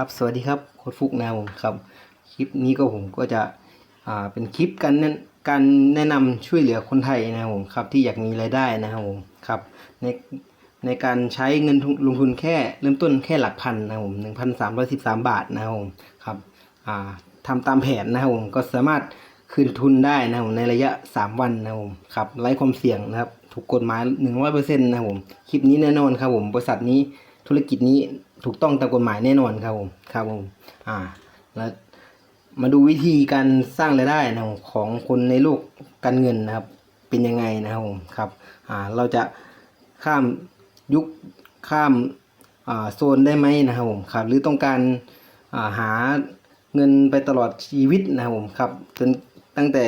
ครับสวัสดีครับโค้ดฟุกนะครับผมครับคลิปนี้ก็ผมก็จะอ่าเป็นคลิปการแนะการแนะนำช่วยเหลือคนไทยนะครับผมครับที่อยากมีรายได้นะครับผมครับในในการใช้เงินลงทุนแค่เริ่มต้นแค่หลักพันนะครับผมหนึ่งพันสามร้อยสิบสามบาทนะครับผมครับอ่าทำตามแผนนะครับผมก็สามารถคืนทุนได้นะครับผมในระยะสามวันนะครับผมครับไร้ความเสี่ยงนะครับถูกกฎหมายหนึ่งร้อยเปอร์เซ็นต์นะครับผมคลิปนี้แน่นอนครับผมบริษัทนี้ธุรกิจนี้ ถูกต้องตามกฎหมายแน่นอนครับผมครับผมอ่าแล้วมาดูวิธีการสร้างรายได้นะของคนในโลกการเงินนะครับ เป็นยังไงนะครับผมครับอ่าเราจะข้ามยุคข้ามอ่าโซนได้ไหมนะครับผมครับ หรือต้องการอ่าหาเงินไปตลอดชีวิตนะครับผมครับจนตั้งแต่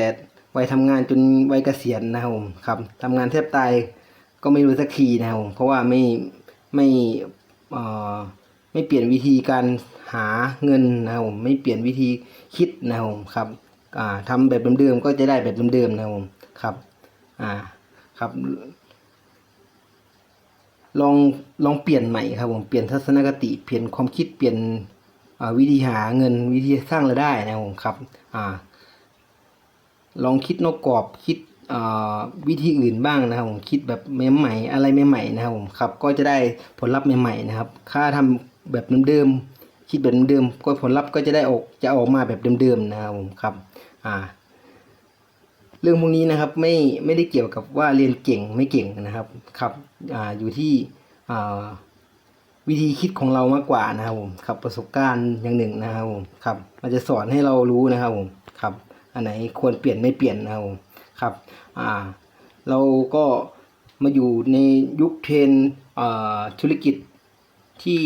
วัยทำงานจนวัยเกษียณนะครับผมครับทำงานแทบตายก็ไม่รู้สักทีนะครับผมเพราะว่าไม่ไม่อ่อ ไม่เปลี่ยนวิธีการหาเงินนะครับผมไม่เปลี่ยนวิธีคิดนะครับผมครับอ่าทำแบบเดิมๆก็จะได้แบบเดิมๆนะครับผมครับอ่าครับลองลองเปลี่ยนใหม่ครับผมเปลี่ยนทัศนคติเปลี่ยนความคิดเปลี่ยนวิธีหาเงินวิธีสร้างรายได้นะครับผมครับอ่าลองคิดนอกกรอบคิดวิธีอื่นบ้างนะครับผมคิดแบบใหม่ๆอะไรใหม่ๆนะครับผมครับก็จะได้ผลลัพธ์ใหม่ๆนะครับถ้าทำ แบบเดิมๆคิดแบบเดิมๆก็ผลลัพธ์ก็จะได้ออกจะออกมาแบบเดิมๆนะครับผมครับอ่าเรื่องพวกนี้นะครับไม่ไม่ได้เกี่ยวกับว่าเรียนเก่งไม่เก่งนะครับครับอ่าอยู่ที่อ่าวิธีคิดของเรามากกว่านะครับผมครับประสบการณ์อย่างหนึ่งนะครับผมครับมันจะสอนให้เรารู้นะครับผมครับอันไหนควรเปลี่ยนไม่เปลี่ยนนะครับผมครับอ่าเราก็มาอยู่ในยุคเทรนธุรกิจที่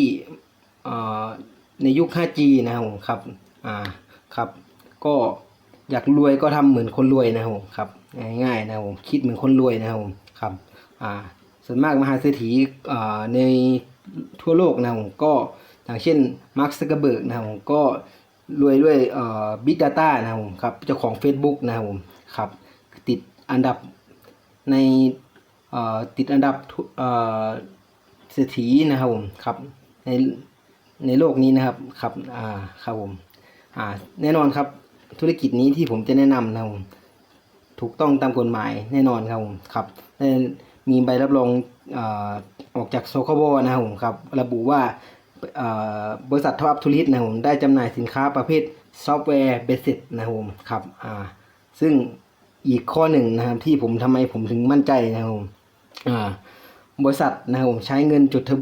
ในยุค 5G นะครับผมครับอ่าครับ ก็อยากรวยก็ทำเหมือนคนรวยนะครับผมครับง่ายๆนะครับผมคิดเหมือนคนรวยนะครับผมครับอ่าส่วนมากมหาเศรษฐีอ่าในทั่วโลกนะครับผมก็อย่างเช่นมาร์คซักเกอร์เบิร์กนะครับผมก็รวยด้วยอ่อบิ๊กดาต้านะครับผมครับเจ้าของ Facebook นะครับผมครับติดอันดับในอ่อติดอันดับเอ่อเศรษฐีนะครับผมครับใน ในโลกนี้นะครับครับอ่าครับผมอ่าแน่นอนครับธุรกิจนี้ที่ผมจะแนะนำนะครับผมถูกต้องตามกฎหมายแน่นอนครับผมครับได้มีใบรับรองอออกจากโซคบนะครับผมครับระบุว่าบริษัททอปทูริสนะครับผมได้จำหน่ายสินค้าประเภทซอฟต์แวร์เบสิกนะครับผมครับอ่าซึ่งอีกข้อหนึ่งนะครับที่ผมทำไมผมถึงมั่นใจนะครับผมอ่าบริษัทนะครับผมใช้เงินจดท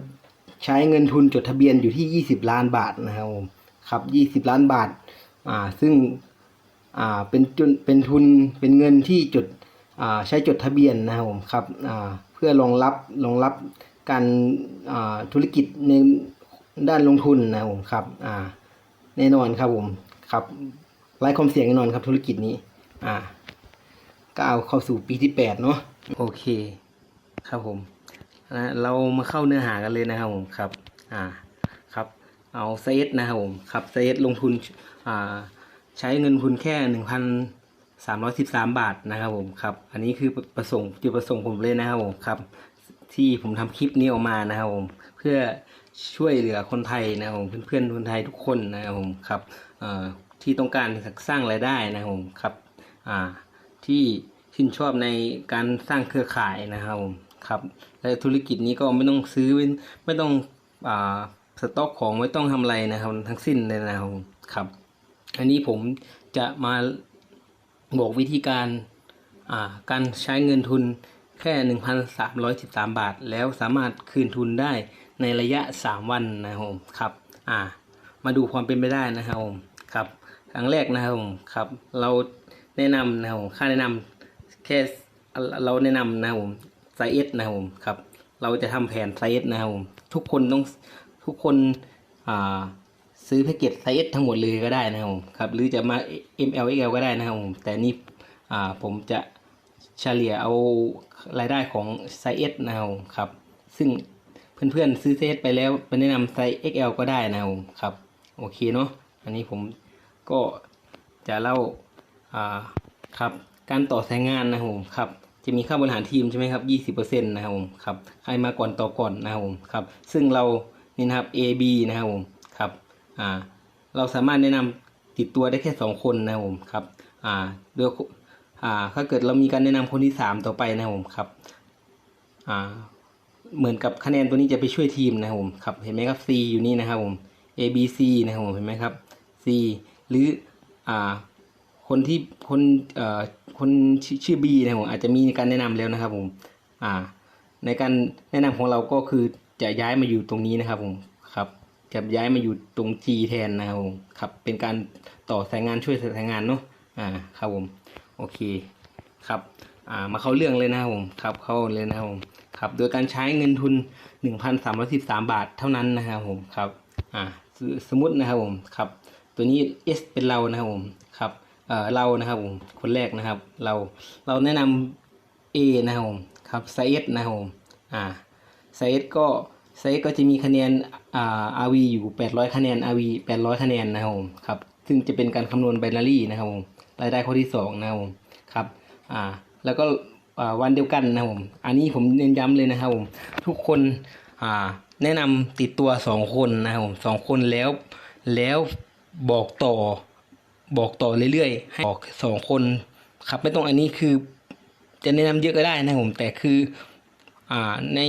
ใช้เงินทุนจดทะเบียนอยู่ที่ 20 ล้านบาทนะครับผมครับ 20 ล้านบาทอ่าซึ่งอ่าเป็นจนเป็นทุนเป็นเงินที่จดอ่าใช้จดทะเบียนนะครับผมครับอ่าเพื่อรองรับรองรับการอ่าธุรกิจในด้านลงทุนนะครับผมครับอ่าแน่นอนครับผมครับไร้ความเสี่ยงแน่นอนครับธุรกิจนี้อ่าก้าวเข้าสู่ปีที่แปดเนาะโอเค ครับผม นะเรามาเข้าเนื้อหากันเลยนะครับผมครับอ่าครับเอาเซตนะครับผมครับเซตลงทุนอ่าใช้เงินทุนแค่หนึ่งพันสามร้อยสิบสามบาทนะครับผมครับอันนี้คือประสงค์จุดประสงค์ผมเลยนะครับผมครับที่ผมทำคลิปนี้ออกมานะครับผมเพื่อช่วยเหลือคนไทยนะครับผมเพื่อนๆคนไทยทุกคนนะครับผมครับที่ต้องการสร้างรายได้นะครับผมครับที่ชื่นชอบในการสร้างเครือข่ายนะครับผม ครับและธุรกิจนี้ก็ไม่ต้องซื้อไม่ต้องอ่าสต็อกของไม่ต้องทำอะไรนะครับ ทั้งสิ้นเลยนะครับครับ อันนี้ผมจะมาบอกวิธีการอ่าการใช้เงินทุนแค่ 1,313 บาท แล้วสามารถคืนทุนได้ในระยะ 3 วันนะครับ ครับ อ่า มาดูความเป็นไปได้นะครับผมครับ ครั้งแรกนะครับผมครับ เราแนะนำนะครับค่าแนะนำแค่เราแนะนำนะครับผม ไซเอสนะครับผมครับ เราจะทำแผนไซเอสนะครับผมทุกคนต้องทุกคนอ่าซื้อแพ็กเกจไซส์ทั้งหมดเลยก็ได้นะครับผมครับหรือจะมา ML XL ก็ได้นะครับผมแต่นี่อ่าผมจะเฉลี่ยเอารายได้ของไซส์นะครับครับ ซึ่งเพื่อนๆซื้อไซส์ไปแล้วไปแนะนำไซส์ XL ก็ได้นะครับครับโอเคเนาะอันนี้ผมก็จะเล่าอ่าครับการต่อสายงานนะครับครับ จะมีค่าบริหารทีมใช่ไหมครับยี่สิบเปอร์เซ็นต์นะครับผมครับใครมาก่อนต่อก่อนนะครับผมครับซึ่งเรานี่นะครับ A B นะครับผมครับอ่าเราสามารถแนะนำติดตัวได้แค่สองคนนะครับผมครับอ่าโดยอ่าถ้าเกิดเรามีการแนะนำคนที่สามต่อไปนะครับผมครับอ่าเหมือนกับคะแนนตัวนี้จะไปช่วยทีมนะครับผมครับเห็นไหมครับ C อยู่นี่นะครับผม A B C นะครับผมเห็นไหมครับ C หรืออ่าคนที่คนเอ่อ คนชื่อชื่อ B นะผมอาจจะมีการแนะนำแล้วนะครับผมอ่า ในการแนะนำของเราก็คือจะย้ายมาอยู่ตรงนี้นะครับผมครับจะย้ายมาอยู่ตรง G แทนนะครับผมครับเป็นการต่อสายงานช่วยสายงานเนาะอ่าครับผมโอเคครับอ่ามาเข้าเรื่องเลยนะครับผมครับเข้าเลยนะครับผมครับโดยการใช้เงินทุน 1,313 บาทเท่านั้นนะครับผมครับอ่าสสมมตินะครับผมครับตัวนี้ S เป็นเรานะครับผมครับ เรานะครับผมคนแรกนะครับ เราเราแนะนำ A นะครับผมครับไซเอสนะครับผมอ่าไซเอสก็ไซเอสก็จะมีคะแนนอ่า RV อยู่ 800 คะแนน RV 800 คะแนนนะครับผมครับซึ่งจะเป็นการคำนวณไบนารีนะครับผมรายได้ข้อที่สองนะครับผมครับอ่าแล้วก็วันเดียวกันนะครับผม อันนี้ผมเน้นย้ำเลยนะครับผม ทุกคนอ่าแนะนำติดตัวสองคนนะครับผมสองคนแล้วแล้วบอกต่อ บอกต่อเรื่อยๆ ให้บอกสองคนครับไม่ต้องอันนี้คือ จะแนะนำเยอะก็ได้นะผมแต่คืออใน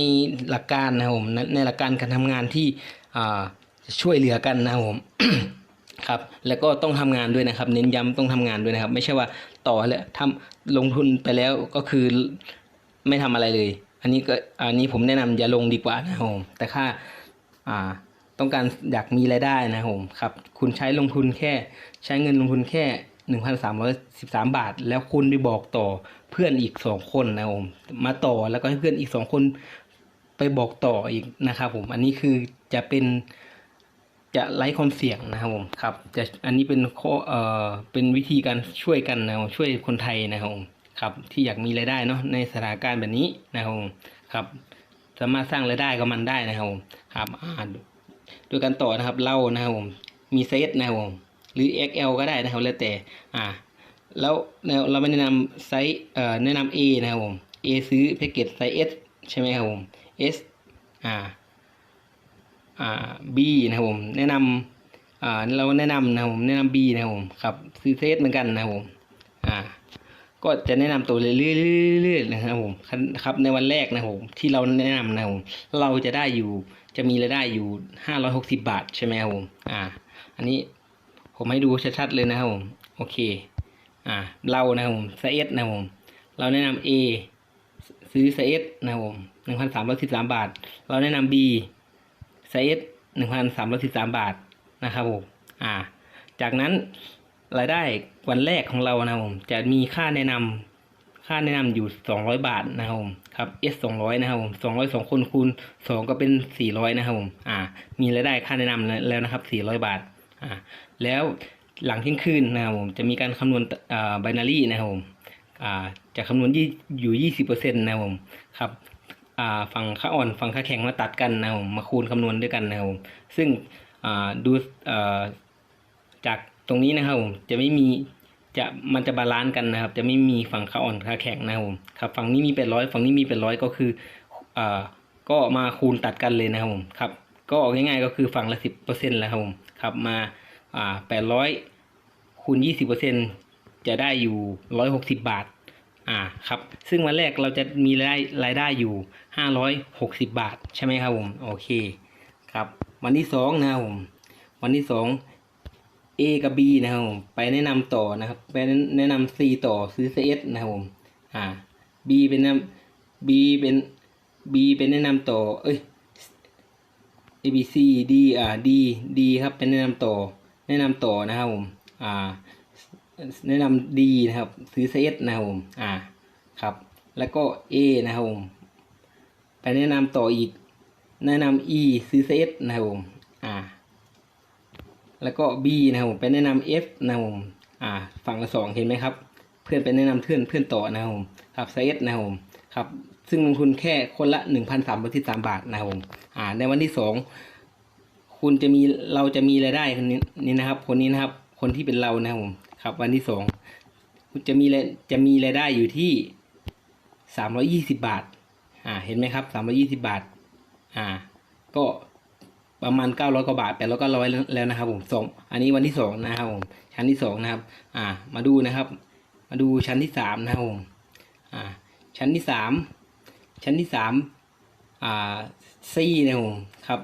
หลักการนะผมในหลักการการทำงานที่จะช่วยเหลือกันนะผมครับแล้วก็ต้องทำงานด้วยนะครับ เน้นย้ำต้องทำงานด้วยนะครับ ไม่ใช่ว่าต่อแล้วทำลงทุนไปแล้วก็คือไม่ทำอะไรเลย อันนี้ก็อันนี้ผมแนะนำอย่าลงดีกว่านะครับผมแต่ค่าอ่า ต้องการอยากมีรายได้นะครับผมครับ คุณใช้ลงทุนแค่ใช้เงินลงทุนแค่ 1,313 บาท แล้วคุณได้บอกต่อเพื่อนอีกสองคนนะครับผมมาต่อแล้วก็ให้เพื่อนอีกสองคนไปบอกต่ออีกนะครับผมอันนี้คือจะเป็นจะไร้ความเสี่ยงนะครับผมครับจะอันนี้เป็นข้อเอ่อเป็นวิธีการช่วยกันนะครับช่วยคนไทยนะครับผมครับที่อยากมีรายได้เนาะในสถานการณ์แบบนี้นะครับผมครับ สามารถสร้างรายได้กับมันได้นะครับผมครับอ่า โดยการต่อนะครับเล่านะครับผมมีเซตนะครับผมหรือ XL ก็ได้นะครับแล้วแต่อ่าแล้วเราเราไม่แนะนำไซส์เอ่อแนะนำ A นะครับผม A ซื้อแพ็กเกจไซส์ S ใช่ไหมครับผม S อ่าอ่า B นะครับผมแนะนำอ่าเราแนะนำนะครับผมแนะนำ B นะครับผมครับซื้อเซตเหมือนกันนะครับผมอ่า ก็จะแนะนำตัวเรื่อยๆๆนะครับผมครับในวันแรกนะผมที่เราแนะนำนะผมเราจะได้อยู่จะมีรายได้อยู่560บาทใช่ไหมครับผมอ่า อันนี้ผมให้ดูชัดๆเลยนะครับผมโอเค อ่า เรานะครับผมซเอสนะครับผมเราแนะนำ A ซื้อไซเอสนะครับผมหนึ่งพันสามร้อยสิบสามบาท เราแนะนำ B ไซเอสหนึ่งพันสามร้อยสิบสามบาทนะครับผมอ่า จากนั้น รายได้วันแรกของเรานะครับผมจะมีค่าแนะนำค่าแนะนำอยู่สองร้อยบาทนะครับผมครับ S สองร้อยนะครับผมสองร้อยสองคนคูณสองก็เป็นสี่ร้อยนะครับผมอ่า มีรายได้ค่าแนะนำแล้วนะครับสี่ร้อยบาทอ่าแล้วหลังเที่ยงคืนนะครับผมจะมีการคำนวณอ่า binary นะครับผมอ่าจะคำนวณยี่อยู่ยี่สิบเปอร์เซ็นต์นะครับผมครับอ่าฝั่งค่าอ่อนฝั่งค่าแข็งมาตัดกันนะครับผมมาคูณคำนวณด้วยกันนะครับผมซึ่งอ่าดูอ่าจาก ตรงนี้นะครับผมจะไม่มีจะมันจะบาลานซ์กันนะครับ จะไม่มีฝั่งค่าอ่อนค่าแข็งนะครับผมครับฝั่งนี้มีแปดร้อยฝั่งนี้มีแปดร้อยก็คืออ่าก็มาคูณตัดกันเลยนะครับผมครับก็ออกง่ายๆก็คือฝั่งละสิบเปอร์เซ็นต์แล้วครับผมครับมาอ่าแปดร้อยคูณยี่สิบเปอร์เซ็นจะได้อยู่ร้อยหกสิบบาทอ่าครับซึ่งวันแรกเราจะมีรายรายได้อยู่ห้าร้อยหกสิบบาทใช่ไหมครับผมโอเคครับวันที่สองนะครับผมวันที่สอง A กับ B นะครับผมไปแนะนำต่อนะครับ ไปแนะนำ C ต่อซื้อ CS นะครับผมอ่า B เป็นแนะ B เป็น B เป็นแนะนำต่อ เอ้ย A B C D อ่า D D ครับเป็นแนะนำต่อ แนะนำต่อนะครับผมอ่าแนะนำ D นะครับ ซื้อเซตนะครับผมอ่าครับแล้วก็ A นะครับผมไปแนะนำต่ออีก แนะนำ E ซื้อเซตนะครับผม แล้วก็ B นะครับผมไปแนะนำ F นะครับผมอ่าฝั่งละสองเห็นไหมครับ เพื่อนไปแนะนำเพื่อนเพื่อนต่อนะครับผมครับเซนะครับผมครับซึ่งลงทุนแค่คนละหนึ่งพันสามร้อยสิบามบาทนะครับผมอ่าในวันที่สองคุณจะมีเราจะมีรายได้คนนี้นี่นะครับ คนนี้นะครับ คนที่เป็นเรานะครับผมครับ วันที่สองคุณจะมีจะมีรายได้อยู่ที่สามร้อยี่สิบาทอ่าเห็นไหมครับสามร้อยี่สิบาทอ่าก็ ประมาณเก้าร้อยกว่าบาทแปดร้อยก็ร้อยแล้วนะครับผมสองอันนี้วันที่สองนะครับผมชั้นที่สองนะครับ อ่า มาดูนะครับ มาดูชั้นที่สามนะครับผมอ่า ชั้นที่สามชั้นที่สามอ่าซีนะครับผมครับ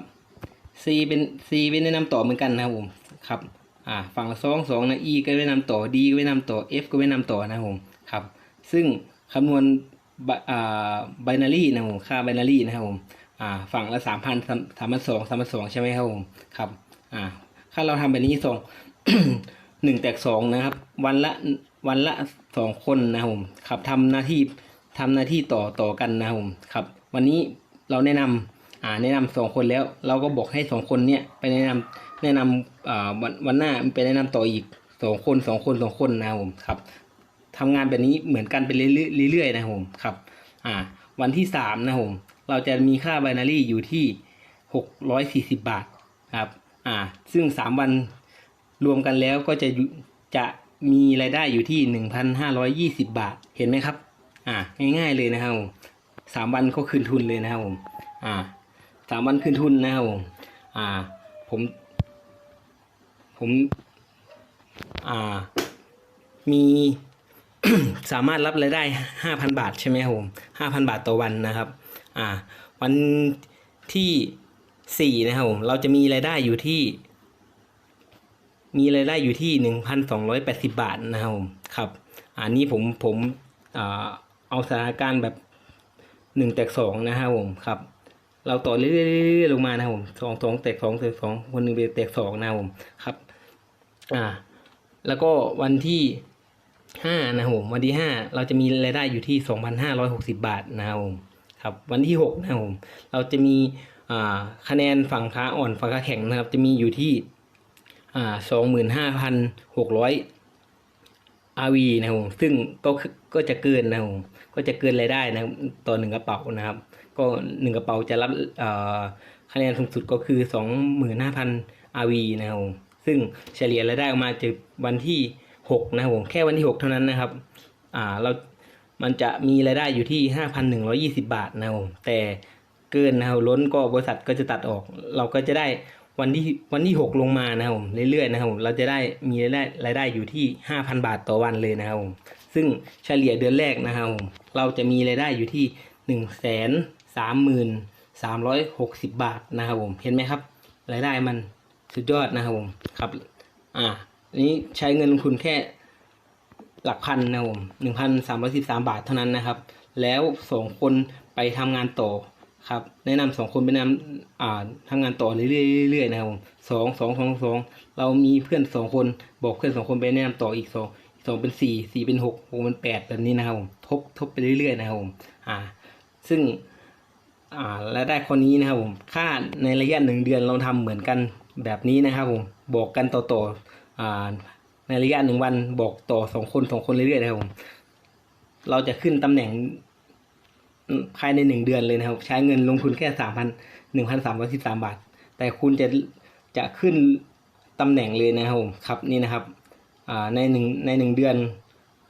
ซีเป็นซีเป็นแนะนำต่อเหมือนกันนะครับผมครับอ่าฝั่งสองสองนะ E ก็ไว้นำต่อ D ก็ไว้นำต่อ F ก็ไว้นำต่อนะครับผมครับ ซึ่งคำนวณบอ่าไบนารีนะครับผมค่าไบนารีนะครับผม อ่าฝั่งละสามพันสามพันสองสามพันสองใช่ไหมครับผมครับอ่าถ้าเราทำแบบนี้สองหนึ่งแตกสองนะครับ วันละวันละสองคนนะครับผมครับทำหน้าที่ทำหน้าที่ต่อต่อกันนะครับผมครับ วันนี้เราแนะนำอ่าแนะนำสองคนแล้ว เราก็บอกให้สองคนเนี้ยไปแนะนำแนะนำอ่าวันวันหน้าไปแนะนำต่ออีกสองคนสองคนสองคนนะครับผมครับทำงานแบบนี้เหมือนกันไปเรื่อยๆเรื่อยๆนะครับผมครับ อ่า วันที่สามนะครับผม เราจะมีค่าไบนารีอยู่ที่หกร้อยสี่สิบบาทครับอ่าซึ่งสามวันรวมกันแล้วก็จะจะมีรายได้อยู่ที่หนึ่งพันห้าร้อยยี่สิบาทเห็นไหมครับอ่าง่ายๆเลยนะครับผมสามวันก็คืนทุนเลยนะครับผมอ่าสามวันคืนทุนนะครับผมอ่าผมผมอ่ามีสามารถรับรายได้ห้าพันบาทใช่ไหมครับผมห้าพันบาทต่อวันนะครับ อ่า วันที่สี่นะครับผมเราจะมีรายได้อยู่ที่ มีรายได้อยู่ที่หนึ่งพันสองร้อยแปดสิบาทนะครับผมครับ อันนี้ผมผมเอาสถานการณ์แบบหนึ่งแตกสองนะครับผมครับ เราต่อเรื่อยๆลงมานะครับผมสองสองแตกสองแตกสองคนหนึ่งไปแตกสองนะครับผมครับ อ่า แล้วก็วันที่ห้านะครับผมวันที่ห้าเราจะมีรายได้อยู่ที่สองพันห้าร้อยหกสิบาทนะครับผม ครับวันที่หกนะครับผมเราจะมีคะแนนฝั่งขาอ่อนฝั่งขาแข็งนะครับ จะมีอยู่ที่สองหมื่นห้าพันหกร้อยอาวีนะครับผมซึ่งก็ก็จะเกินนะครับผมก็จะเกินรายได้นะครับต่อหนึ่งกระเป๋านะครับ ก็หนึ่งกระเป๋าจะรับคะแนนสูงสุดก็คือสองหมื่นห้าพันอาวีนะครับผมซึ่งเฉลี่ยรายได้ออกมาจากวันที่หกนะครับผมแค่วันที่หกเท่านั้นนะครับ อ่าเรา มันจะมีรายได้อยู่ที่ 5,120 บาทนะครับผมแต่เกินนะครับล้นก็บริษัทก็จะตัดออก เราก็จะได้วันที่วันที่ 6 ลงมานะครับผมเรื่อยๆนะครับผมเราจะได้มีรายได้รายได้อยู่ที่ 5,000 บาทต่อวันเลยนะครับผมซึ่งเฉลี่ยเดือนแรกนะครับผมเราจะมีรายได้อยู่ที่ 1 3 3 3 6 0 บาทนะครับผมเห็นไหมครับ รายได้มันสุดยอดนะครับผมครับอ่าอันนี้ใช้เงินลงทุนแค่ หลักพันนะครับผมหนึ่งพันสามร้อยสิบสามบาทเท่านั้นนะครับ แล้วสองคนไปทำงานต่อครับ แนะนำสองคนไปนำอ่าทำงานต่อเรื่อยๆๆนะครับผมสองสองสองสองเรามีเพื่อนสองคนบอกเพื่อนสองคนไปแนะนำต่ออีกสองสองเป็นสี่สี่เป็นหกหกเป็นแปดแบบนี้นะครับผมทบทบไปเรื่อยๆนะครับผมอ่า ซึ่งอ่าและได้คนนี้นะครับผมค่าในระยะหนึ่งเดือนเราทำเหมือนกันแบบนี้นะครับผมบอกกันต่อต่ออ่า ในระยะหนึ่งวันบอกต่อสองคนสองคนเรื่อยๆนะครับผมเราจะขึ้นตำแหน่งภายในหนึ่งเดือนเลยนะครับ ใช้เงินลงทุนแค่สามพันหนึ่งพันสามร้อยสิบสามบาท แต่คุณจะจะขึ้นตำแหน่งเลยนะครับผมครับนี่นะครับในหนึ่งในหนึ่งเดือน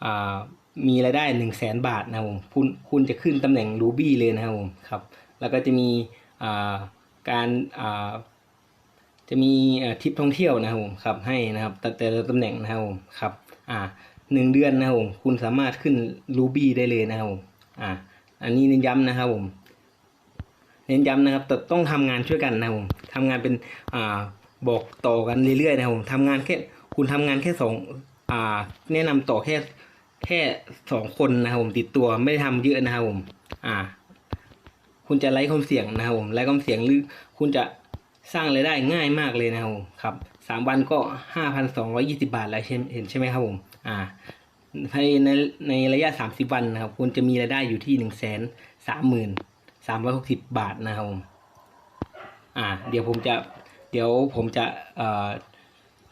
อมีรายได้หนึ่งแสนบาทนะครับผมคุณคุณจะขึ้นตำแหน่งรูบี้เลยนะครับผมครับ แล้วก็จะมีการ จะมีทริปท่องเที่ยวนะครับผมครับให้นะครับแต่แต่ละตำแหน่งนะครับผมครับอ่าหนึ่งเดือนนะครับผมคุณสามารถขึ้นรูบี้ได้เลยนะครับผมอ่าอันนี้เน้นย้ำนะครับผมเน้นย้ำนะครับแต่ต้องทำงานช่วยกันนะครับผมทำงานเป็นอ่าบอกต่อกันเรื่อยๆนะครับผมทำงานแค่คุณทำงานแค่สองอ่าแนะนำต่อแค่แค่สองคนนะครับผมติดตัวไม่ได้ทำเยอะนะครับผมอ่า คุณจะไล่ความเสี่ยงนะครับผมไล่ความเสี่ยงหรือคุณจะ สร้างรายได้ง่ายมากเลยนะครับครับสามวันก็ห้าพันสองร้อยี่สิบาทแล้วเห็นใช่ไหมครับผมอ่าภายในในระยะสามสิบวันนะครับคุณจะมีรายได้อยู่ที่หนึ่งแสนสามหมื่นสามร้อยหกสิบบาทนะครับผมอ่า เดี๋ยวผมจะเดี๋ยวผมจะเอ่อ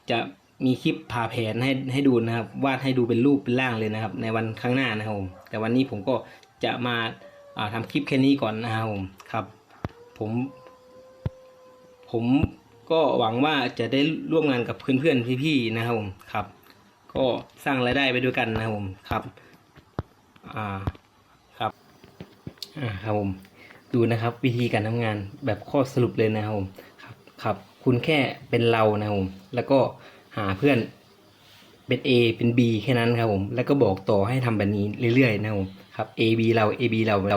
จะมีคลิปพาแผนให้ให้ดูนะครับ วาดให้ดูเป็นรูปเป็นร่างเลยนะครับ ในวันข้างหน้านะครับผม แต่วันนี้ผมก็จะมาอ่าทำคลิปแค่นี้ก่อนนะครับผมครับ ผม ผมก็หวังว่าจะได้ร่วมงานกับเพื่อนๆพี่ๆนะครับผมครับ ก็สร้างรายได้ไปด้วยกันนะครับผมครับอ่าครับอ่าครับผมดูนะครับวิธีการทำงานแบบข้อสรุปเลยนะครับผมครับครับ คุณแค่เป็นเรานะครับผมแล้วก็หาเพื่อนเป็น A เป็น B แค่นั้นครับผม แล้วก็บอกต่อให้ทำแบบนี้เรื่อยๆนะครับผมครับ A B เรา A B เรา